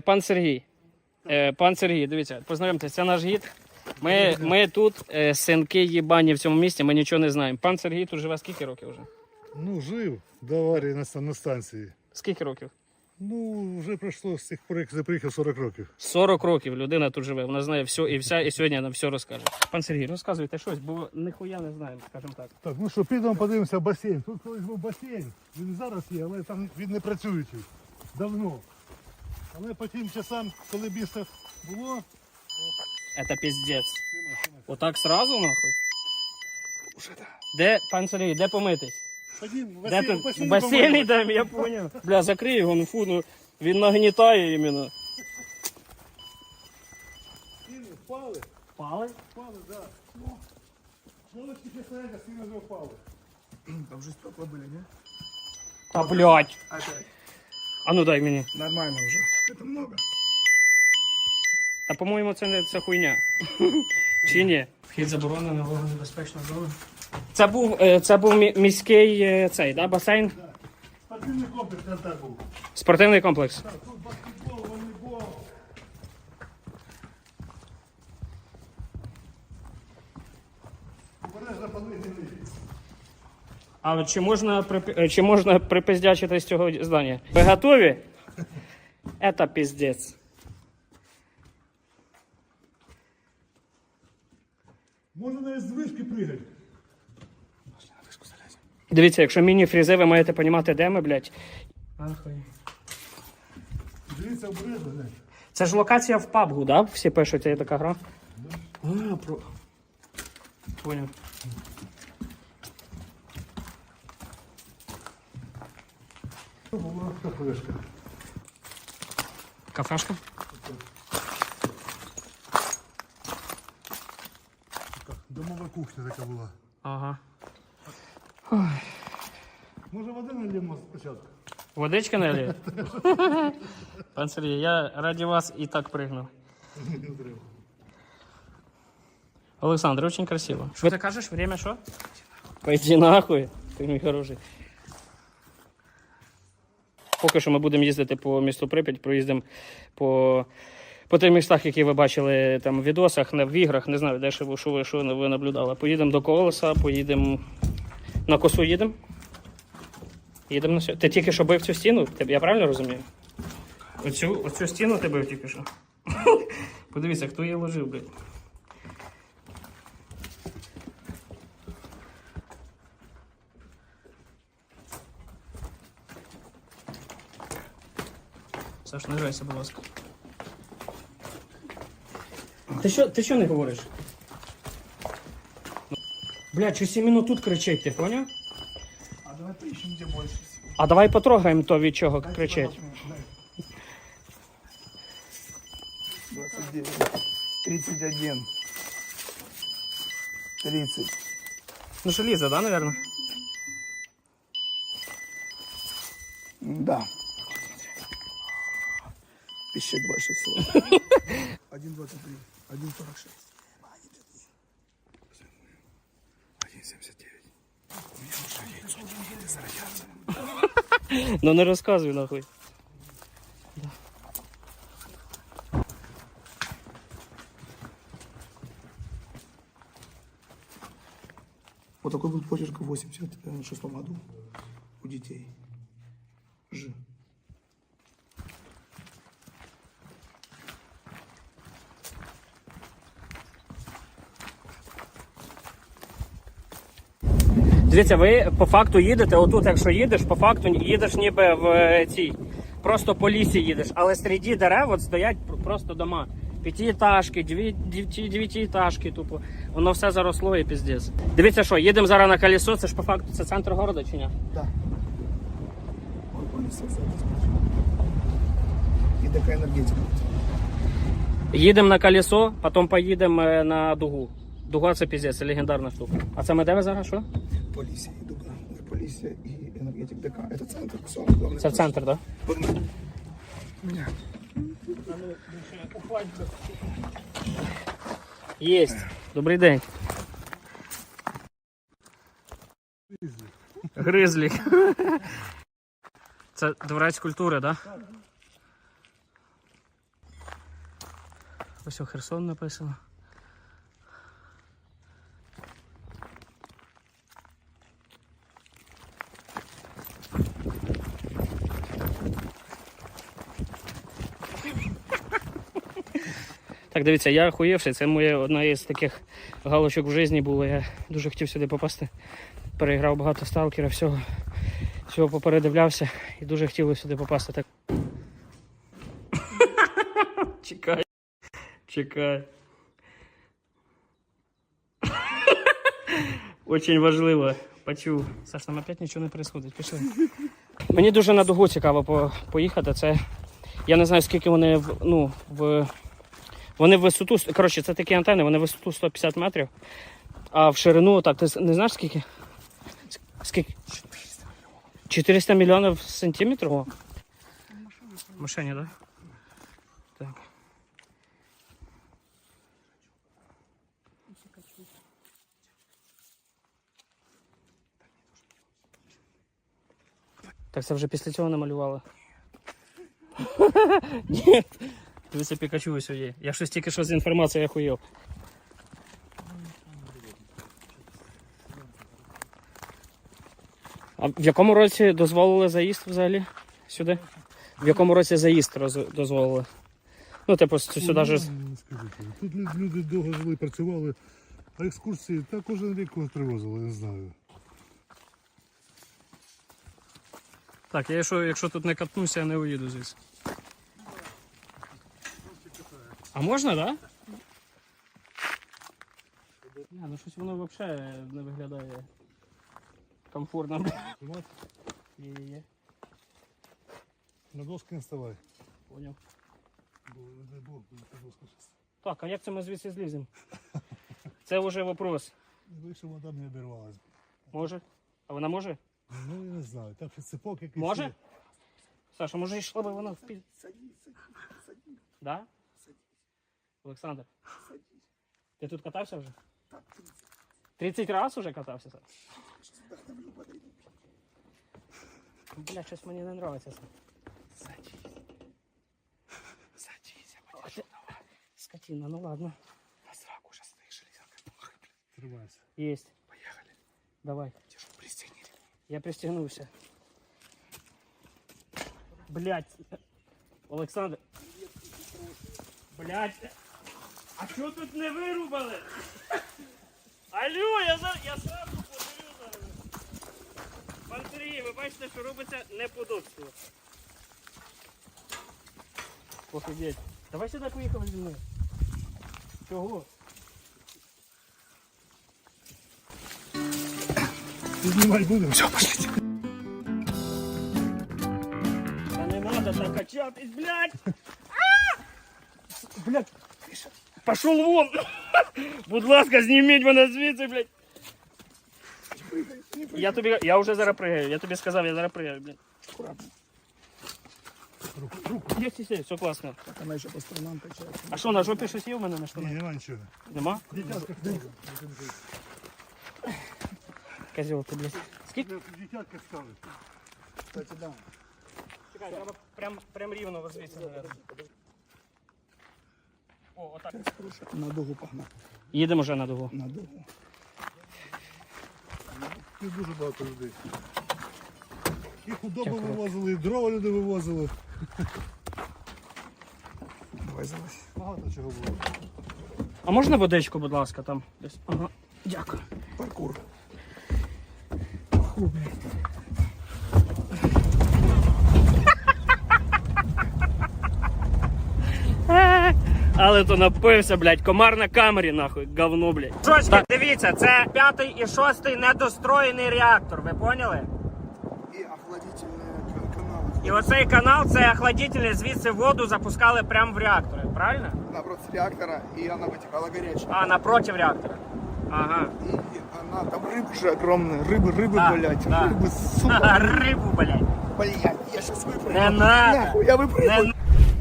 пан Сергій. Е, пан Сергій, дивіться, познайомтеся, це наш гід. Ми, ми тут е, синки їбані в цьому місті, ми нічого не знаємо. Пан Сергій тут живе скільки років вже? Ну, жив до аварії на, на станції. Скільки років? Ну, вже пройшло з тих пор, як я приїхав 40 років. 40 років людина тут живе, вона знає все і вся, і сьогодні нам все розкаже. Пан Сергій, розказуйте щось, бо ніхуя не знаємо, скажімо так. Так, ну що, підемо подивимося басейн. Тут колись був басейн. Він зараз є, але там він не працюючий. Давно. Але по тим часам, коли місто було, Это піздець. Отак сразу нахуй? Де, пан Сергій, де помитись? ходім, в Де басейн, тут? в басейн, басейн йдемо, я поняв. Бля, закрий його, ну фу, ну він нагнітає іменно. Впали, Пали? впали. Да. Молодці чесенька сильно вже впали. Там же стекла были, не? Та блядь. Опять. А ну дай мені. Нормально уже. Это много. Та по-моєму це не це хуйня. Чи ні? Вхід заборонений, вогнебезпечна зона. Це був, е, це був мі- міський е, цей, да, басейн? Спортивний комплекс там так був. Спортивний комплекс. Так, тут баскетбол, волейбол. Обережно подвигни. А от чи можна, прип- е, чи можна припиздячити з цього здання? Ви готові? Это піздець. Можна навіть з вишки пригати. Дивіться, якщо міні-фрізи, ви маєте розуміти, де ми, блядь. Ахуй. Дивіться обережно, не? Це ж локація в PUBG, да? Всі пишуть, це є така гра. А, про... Поняв. Це була кафешка. Кафешка? Домова кухня така була. Ага. Може води налємо спочатку? Водички налє? Пан Сергій, я раді вас і так пригнув. Не треба. Олександр, очень красиво. Що ти кажеш? Время що? Пойди нахуй, ти мій хороший. Поки що ми будемо їздити по місту Прип'ять, проїздимо по, по тих містах, які ви бачили там в відосах, в іграх, не знаю, де ви, що ви, що ви наблюдали. Поїдемо до колеса, поїдемо на косу їдемо. Їдемо на сьо- Ти тільки що бив цю стіну? Я правильно розумію? Оцю, оцю стіну ти бив тільки що. Подивіться, хто її ложив, блядь. Саш, не грайся, будь ласка. Ти що, ти що не говориш? Бля, щось іменно тут кричить, ти поняв? А давай поищем, где больше всего. А давай потрогаємо то, від чого кричить. 29. 31. 30. Ну, желізо, да, наверное? Да. Пищит больше всего. 1,23. 1,46. 1,79. Ну не розказуй нахуй. Вот такой был почерк в 86 году у детей. Ж. Дивіться, ви по факту їдете, отут, якщо їдеш, по факту їдеш ніби в е, цій. Просто по лісі їдеш, але серед дерев от стоять пр- просто дома. П'ятиэтажки, дві, дві, дев'ятиэтажки, тупо. Воно все заросло і піздець. Дивіться, що, їдемо зараз на колесо, це ж по факту це центр города чи ні? Да. Вот полиция, кстати, смотри. И такая энергетика. Їдемо на колесо, потім поїдемо е, на дугу. Дуга це піздець, це легендарна штука. А це ми де ви зараз що? Полиция и дуга. И Полиция и энергетик ДК. Это центр. Все. Це в центр, так? Меня. Єсть. Добрий день. Гризлі. Це дворець культури, так? Да? Ось у Херсон написано. Так, дивіться, я охуєвший. Це моя одна із таких галочок в житті була. Я дуже хотів сюди попасти. Переіграв багато сталкера, всього, всього попередивлявся і дуже хотів сюди попасти. Так. Чекай. Чекай. Очень важливо. Почув. Саш, там опять нічого не відбувається. Пішли. Мені дуже на дугу цікаво по- поїхати. Це. Я не знаю, скільки вони в, ну, в. Вони в висоту. Коротше, це такі антени, вони в висоту 150 метрів. А в ширину, так, ти не знаєш скільки? Скільки? 400 мільйонів сантиметрів? О. В машині, так? Да? Так. Так це вже після цього намалювали. Ні. Дивіться, Пікачу ось є. Я щось тільки що з інформацією охуєв. А в якому році дозволили заїзд взагалі сюди? В якому році заїзд роз- дозволили? Ну, типу, сюди ж. Ну, не скажу тобі. Тут люди довго жили, працювали, а екскурсії та кожен рік когось привозили, не знаю. Так, я якщо, якщо тут не катнуся, я не уїду звідси. А можна, так? Да? Ні, ну щось воно взагалі не виглядає комфортно. Знімати? Є, є, є. На доски не вставай. Поняв. Бо не дай Бог, буде та доска щас. Так, а як це ми звідси зліземо? Це вже вопрос. Не вийшов, вода не обірвалась. Може? А вона може? Ну, я не знаю. Там ще цепок якийсь. Може? є. Саша, може йшло би воно в пі... Да? Олександр? Ти тут катався вже? 30 разів вже катався, Саш? Бля, щось мені не подобається. Садись. Скотина, ну ладно. Тримайся. Есть. Поехали. Давай. Я пристегнулся. Блять. Олександр. Блять. А що тут не вирубали? Алло, я за я сразу подаю зараз. Пан Сергій, ви бачите, що робиться неподобство. Офігеть. Давай сюди поїхали зі мною. Чого? Знімати будемо? Все, пошліть. Та не надо так качатись, блядь! Блядь! Пошел вон! Будь ласка, зніміть мене звідси, блядь! Я тобі, я вже зараз пригаю, я тобі сказав, я зараз пригаю, блядь. Аккуратно. Є, є, є, все класно. Так она еще по сторонам качается. А що, на жопі щось є в мене на Ні, штанах? нема нічого. Нема? Дитятка ставили. Козел ти, блядь. Скільки? Дитятка ставили. Кстати, да. Чекай, треба прям, прям рівно вот звідси. наверно. О, отак. На дугу погнал. Їдемо вже на дугу. На дугу. Тут дуже багато людей. І худобу вивозили, і дрова люди вивозили. Давай залазь. Багато чого було. А можна водичку, будь ласка, там? Десь. Ага. Дякую. Паркур. Фу. Але то напився, блядь, комар на камері, нахуй, говно, блядь. Жочки, дивіться, це п'ятий і шостий недостроєний реактор, ви поняли? И охладительные к- каналы. І оцей канал це охладительний, звідси воду запускали прямо в реактори, правильно? Напротив реактора, и она вытекала горячая. А, напротив реактора. Ага. И она, там рыбы же огромные, рыбы, рыбы, Да, блядь, да. рыбы, сука, Рибу, блядь. блядь, я сейчас выпрыгну. Не надо. Нахуй, я выпрыгну. Не...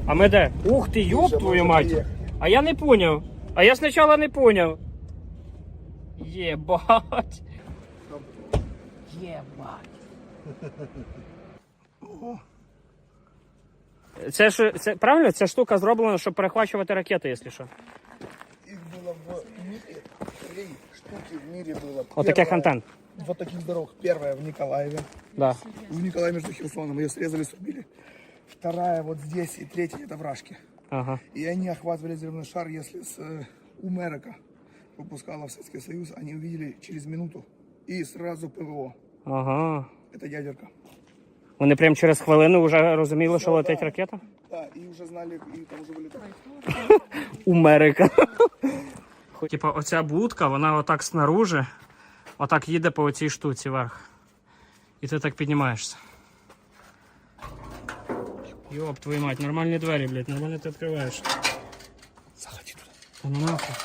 А ми де? Ух ти, ёб Вже твою можна мать. їхати. А я не поняв. А я спочатку не поняв. Єбать. Єбать. О, Це ж це правильно? Ця штука зроблена, щоб перехвачувати ракети, якщо що. Их было в мире, три штуки в мире было. От таких Первая- антенн. Вот таких дорог. Первая в Николаеве. Да. В Николаеве между Херсоном. Ее срезали, срубили. Вторая вот здесь. И третья это вражки. Ага. И они охватывали земной шар, если с э, Умерика выпускала в Советский Союз, они увидели через минуту. И сразу ПВО. Ага. Это ядерка. Вони прямо через хвилину вже розуміли, що летить ракета? Да, и уже знали, и там уже вылетали. Умерика. Типа, оця будка, вона отак снаружи, отак їде по оцій штуці вверх. І ти так піднімаєшся. Йоп, твою мать, нормальні двері, блядь, нормально ти відкриваєш. Заходи туда. Та ну нахуй.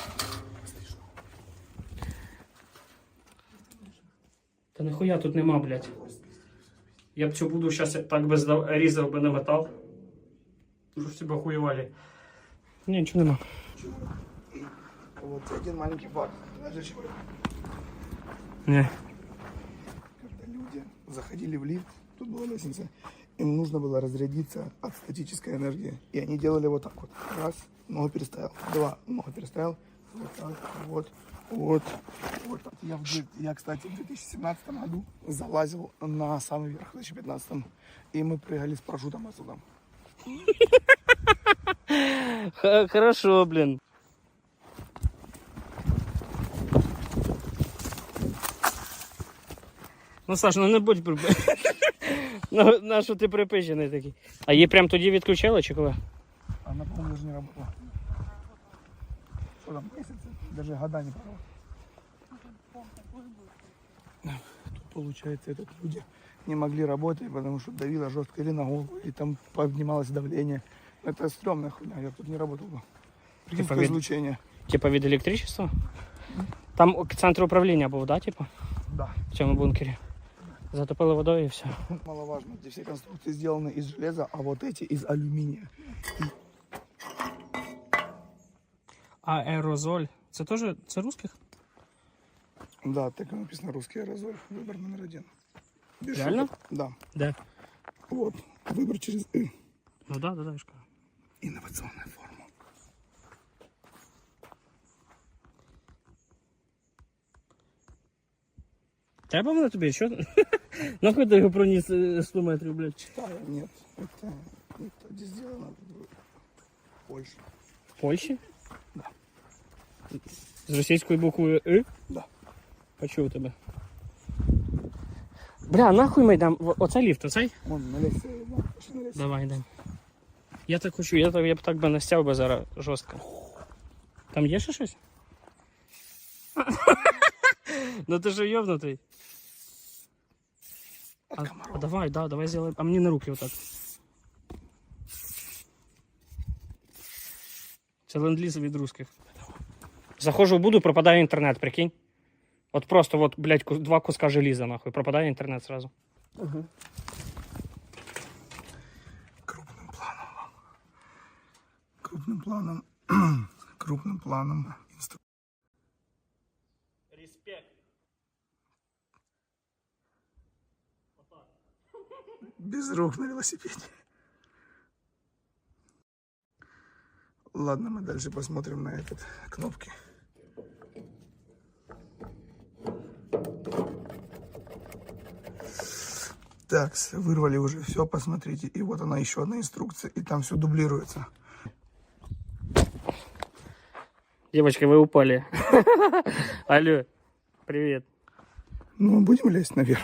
Та нихуя тут нема, блядь. Я б цю буду зараз так би здав, різав би на метал. Дуже в тебе хуєвалі. Ні, нічого нема. Вот один маленький баг. Даже чего? Ні. Когда люди заходили в лифт, тут была лестница, им нужно было разрядиться от статической энергии. И они делали вот так вот. Раз, ногу переставил. Два, ногу переставил. Вот так, вот, вот, вот так. Я, я, кстати, в 2017 году залазил на самый верх, в 2015. И мы прыгали с парашютом отсюда. Хорошо, блін. Ну, Саш, ну не будь при... ну, на що ти припищений такий. А її прям тоді відключили чи коли? Она, по-моему, даже не работала. Что там, месяцы? Даже года не пора. Тут, получается, этот люди не могли работать, потому что давило жестко или на голову, и там поднималось давление. Это стрёмная хуйня, я тут не работал бы. Прикинь, Типа какое вид- излучение. Типа від електричества? Там центр управління був, да, типа? Да. В цьому бункері. Затопили водою і все. Маловажно, где все конструкции сделаны из железа, а вот эти из алюминия. А аерозоль. Це теж це русських? Да, так и написано русский аэрозоль, выбор номер один. Без Реально? шуток. Да. Де? Вот, выбор через «и». Ну да, да, да, я ж кажу. Инновационная форма. Треба воно тобі? Що? Нахуй ти його проніс е, 100 метрів, блядь. Да, нет, это, это где сделано в Польше. В Польщі? Да. З російською буквою И? Да. Почув тебе. Бля, нахуй ми йдемо. В- Оце ліфт, оцей? Вон на лесе, да, пошли на лесе. Давай йдемо. Я так хочу, я, так- я б так би настяв би зараз жорстко. Там є ще щось? ну ти ж йобнутий. От А, комаров. а давай, да, давай сделаем. А мне на руки вот так. Це ленд-ліз від русских. Заходжу в буду, пропадає інтернет, прикинь. От просто, от, блядь, ку- два куска желіза, нахуй. Пропадає інтернет сразу. Крупным планом вам. Крупным планом. Крупным планом. Без рук на велосипеде. Ладно, мы дальше посмотрим на этот кнопки. Так, вырвали уже все, посмотрите. И вот она еще одна инструкция, и там все дублируется. Девочки, вы упали. Алло. Привет. Ну, будем лезть наверх?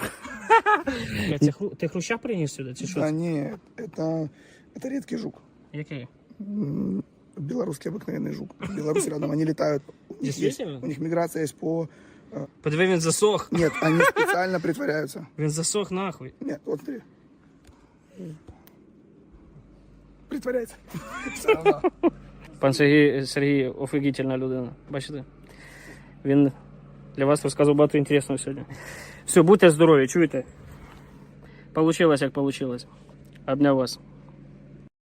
Бля, це хру... Ти хруща приніс сюди? Чи що? Да це? нет, это, это редкий жук. Який? М, Белорусский обыкновенный жук. В Беларуси рядом, они летают. У них, есть, Действительно? у них миграция есть по... э, Подиви, він засох. Нет, они специально притворяются. Він засох нахуй. Нет, вот смотри. Притворяется. Все равно. Пан Сергій, Сергій офігітельна людина. Бачите? Він для вас розказував багато інтересного сьогодні. Все, будьте здорові, чуєте? Получилось, як получилось. Обняв вас.